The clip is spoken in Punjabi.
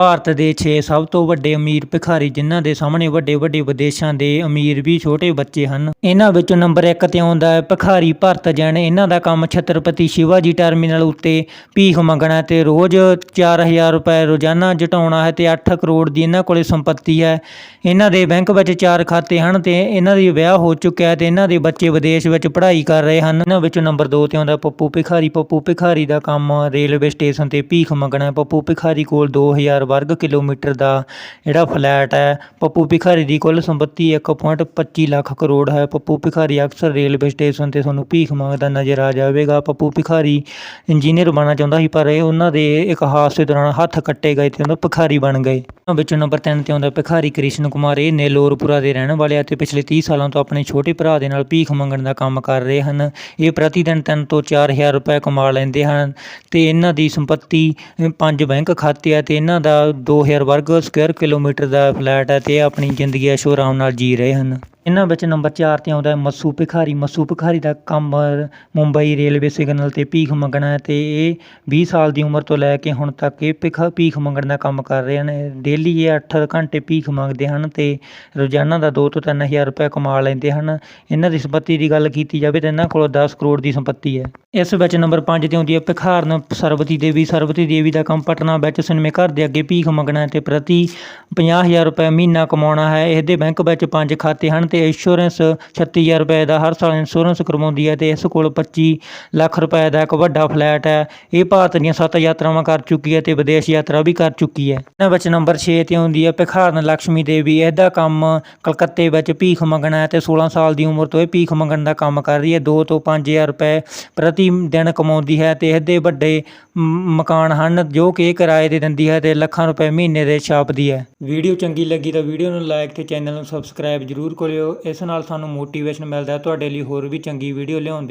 ਭਾਰਤ ਦੇ 6 ਸਭ ਤੋਂ ਵੱਡੇ ਅਮੀਰ ਭਿਖਾਰੀ, ਜਿਨ੍ਹਾਂ ਦੇ ਸਾਹਮਣੇ ਵੱਡੇ ਵੱਡੇ ਵਿਦੇਸ਼ਾਂ ਦੇ ਅਮੀਰ ਵੀ ਛੋਟੇ ਬੱਚੇ ਹਨ। ਇਹਨਾਂ ਵਿੱਚੋਂ ਨੰਬਰ 1 ਤੇ ਆਉਂਦਾ ਹੈ ਭਿਖਾਰੀ ਭਰਤ ਜੈਨ। ਇਹਨਾਂ ਦਾ ਕੰਮ ਛਤਰਪਤੀ ਸ਼ਿਵਾਜੀ ਟਰਮੀਨਲ ਉੱਤੇ ਭੀਖ ਮੰਗਣਾ ਤੇ ਰੋਜ਼ 4000 ਰੁਪਏ ਰੋਜ਼ਾਨਾ ਜਟਾਉਣਾ ਹੈ ਤੇ 8 ਕਰੋੜ ਦੀ ਇਹਨਾਂ ਕੋਲੇ ਸੰਪਤੀ ਹੈ। ਇਹਨਾਂ ਦੇ ਬੈਂਕ ਵਿੱਚ ਚਾਰ ਖਾਤੇ ਹਨ ਤੇ ਇਹਨਾਂ ਦੀ ਵਿਆਹ ਹੋ ਚੁੱਕਿਆ ਹੈ ਤੇ ਇਹਨਾਂ ਦੇ ਬੱਚੇ ਵਿਦੇਸ਼ ਵਿੱਚ ਪੜ੍ਹਾਈ ਕਰ ਰਹੇ ਹਨ। ਇਹਨਾਂ ਵਿੱਚੋਂ ਨੰਬਰ 2 ਤੇ ਆਉਂਦਾ ਪੱਪੂ ਭਿਖਾਰੀ। ਪੱਪੂ ਭਿਖਾਰੀ ਦਾ ਕੰਮ ਰੇਲਵੇ ਸਟੇਸ਼ਨ ਤੇ ਭੀਖ ਮੰਗਣਾ ਪੱਪੂ ਭਿਖਾਰੀ ਕੋਲ 2000 ਵਰਗ ਕਿਲੋਮੀਟਰ ਦਾ ਜਿਹੜਾ ਫਲੈਟ ਹੈ, ਪੱਪੂ ਭਿਖਾਰੀ ਦੀ ਕੁੱਲ ਸੰਪਤੀ 1.25 ਲੱਖ ਕਰੋੜ ਹੈ। ਪੱਪੂ ਭਿਖਾਰੀ ਅਕਸਰ ਰੇਲਵੇ ਸਟੇਸ਼ਨ ਤੇ ਤੁਹਾਨੂੰ ਭੀਖ ਮੰਗਦਾ ਨਜ਼ਰ ਆ ਜਾਵੇਗਾ। ਪੱਪੂ ਭਿਖਾਰੀ ਇੰਜੀਨੀਅਰ ਬਣਨਾ ਚਾਹੁੰਦਾ ਸੀ, ਪਰ ਇਹ ਉਹਨਾਂ ਦੇ ਇੱਕ ਹਾਦਸੇ ਦੌਰਾਨ ਹੱਥ ਕੱਟੇ ਗਏ ਤੇ ਉਹਨਾਂ ਭਿਖਾਰੀ ਬਣ ਗਏ। ਵਿੱਚੋਂ ਨੰਬਰ 3 ਤੇ ਆਉਂਦਾ ਭਿਖਾਰੀ ਕ੍ਰਿਸ਼ਨ ਕੁਮਾਰ। ਇਹ ਨੇਲੋਰਪੁਰਾ ਦੇ ਰਹਿਣ ਵਾਲੇ ਆ ਤੇ ਪਿਛਲੇ 30 ਸਾਲਾਂ ਤੋਂ ਆਪਣੇ ਛੋਟੇ ਭਰਾ ਦੇ ਨਾਲ ਭੀਖ ਮੰਗਣ ਦਾ ਕੰਮ ਕਰ ਰਹੇ ਹਨ। ਇਹ ਪ੍ਰਤੀ ਦਿਨ 3 ਤੋਂ 4000 ਰੁਪਏ ਕਮਾ ਲੈਂਦੇ ਹਨ ਤੇ ਇਹਨਾਂ ਦੀ ਸੰਪਤੀ ਪੰਜ ਬੈਂਕ ਖਾਤੇ ਹੈ ਤੇ ਇਹਨਾਂ ਦਾ 2000 ਵਰਗ ਸਕੁਅਰ ਕਿਲੋਮੀਟਰ ਦਾ ਫਲੈਟ ਹੈ ਤੇ ਆਪਣੀ ਜ਼ਿੰਦਗੀ ਐਸ਼ੋ ਆਰਾਮ ਨਾਲ ਜੀ ਰਹੇ ਹਨ। ਇਹਨਾਂ ਵਿੱਚ ਨੰਬਰ 4 ਤੇ ਆਉਂਦਾ ਹੈ ਮੱਸੂ ਭਿਖਾਰੀ। ਮੱਸੂ ਭਿਖਾਰੀ ਦਾ ਕੰਮ ਮੁੰਬਈ ਰੇਲਵੇ ਸਿਗਨਲ ਤੇ ਭੀਖ ਮੰਗਣਾ ਹੈ ਤੇ ਇਹ 20 ਸਾਲ ਦੀ ਉਮਰ ਤੋਂ ਲੈ ਕੇ ਹੁਣ ਤੱਕ ਇਹ ਭਿਖਾ, ਭੀਖ ਮੰਗਣ ਦਾ ਕੰਮ ਕਰ ਰਹੇ ਹਨ। ਡੇਲੀ ਇਹ 8 ਘੰਟੇ ਭੀਖ ਮੰਗਦੇ ਹਨ ਤੇ ਰੋਜ਼ਾਨਾ ਦਾ 2 ਤੋਂ 3000 ਰੁਪਏ ਕਮਾ ਲੈਂਦੇ ਹਨ। ਇਹਨਾਂ ਦੀ ਸੰਪਤੀ ਦੀ ਗੱਲ ਕੀਤੀ ਜਾਵੇ ਤਾਂ ਇਹਨਾਂ ਕੋਲ 10 ਕਰੋੜ ਦੀ ਸੰਪਤੀ ਹੈ। ਇਸ ਵਿੱਚ ਨੰਬਰ 5 ਤੇ ਆਉਂਦੀ ਹੈ ਭਿਖਾਰਨ ਸਰਬਤੀ ਦੇਵੀ। ਸਰਬਤੀ ਦੇਵੀ ਦਾ ਕੰਮ ਪਟਨਾ ਵਿੱਚ ਸਿਨੇਮੇ ਘਰ ਦੇ ਅੱਗੇ ਭੀਖ ਮੰਗਣਾ ਹੈ ਤੇ ਪ੍ਰਤੀ 50000 ਰੁਪਏ ਮਹੀਨਾ ਕਮਾਉਣਾ ਹੈ। ਇਹਦੇ ਬੈਂਕ ਵਿੱਚ ਪੰਜ ਖਾਤੇ ਹਨ ਤੇ ਇੰਸ਼ੋਰੈਂਸ 36000 ਰੁਪਏ ਦਾ ਹਰ ਸਾਲ ਇੰਸ਼ੋਰੈਂਸ ਕਰਵਾਉਂਦੀ ਹੈ ਤੇ ਇਸ ਕੋਲ 25 ਲੱਖ ਰੁਪਏ ਦਾ ਇੱਕ ਵੱਡਾ ਫਲੈਟ ਹੈ। ਇਹ ਭਾਰਤ ਦੀਆਂ ਸੱਤ ਯਾਤਰਾਵਾਂ ਕਰ ਚੁੱਕੀ ਹੈ ਤੇ ਵਿਦੇਸ਼ ਯਾਤਰਾ ਵੀ ਕਰ ਚੁੱਕੀ ਹੈ। ਇਹਨਾਂ ਵਿੱਚ ਨੰਬਰ 6 ਤੇ ਆਉਂਦੀ ਹੈ ਭਿਖਾਰਨ ਲక్ష్ਮੀ ਦੇਵੀ। ਇਹਦਾ ਕੰਮ ਕਲਕੱਤੇ ਵਿੱਚ ਭੀਖ ਮੰਗਣਾ ਹੈ ਤੇ 16 ਸਾਲ ਦੀ ਉਮਰ ਤੋਂ ਇਹ ਭੀਖ ਮੰਗਣ ਦਾ ਕੰਮ ਕਰ ਰਹੀ ਹੈ। 2 ਤੋਂ 5000 ਰੁਪਏ ਪ੍ਰਤੀ ਦਿਨ ਕਮਾਉਂਦੀ ਹੈ ਤੇ ਇਹਦੇ ਵੱਡੇ ਮਕਾਨ ਹਨ ਜੋ ਕਿ ਕਿਰਾਏ ਦੇ ਦਿੰਦੀ ਹੈ ਤੇ ਲੱਖਾਂ ਰੁਪਏ ਮਹੀਨੇ ਦੇ ਛਾਪਦੀ ਹੈ। ਵੀਡੀਓ ਚੰਗੀ ਲੱਗੀ ਤਾਂ ਵੀਡੀਓ ਨੂੰ ਲਾਈਕ ਤੇ ਚੈਨਲ ਨੂੰ ਸਬਸਕ੍ਰਾਈਬ ਜਰੂਰ ਕਰਿਓ। ਇਸ ਨਾਲ ਸਾਨੂੰ ਮੋਟੀਵੇਸ਼ਨ ਮਿਲਦਾ ਤੁਹਾਡੇ ਲਈ ਹੋਰ ਵੀ ਚੰਗੀ ਵੀਡੀਓ ਲਿਆਉਣ ਦੇ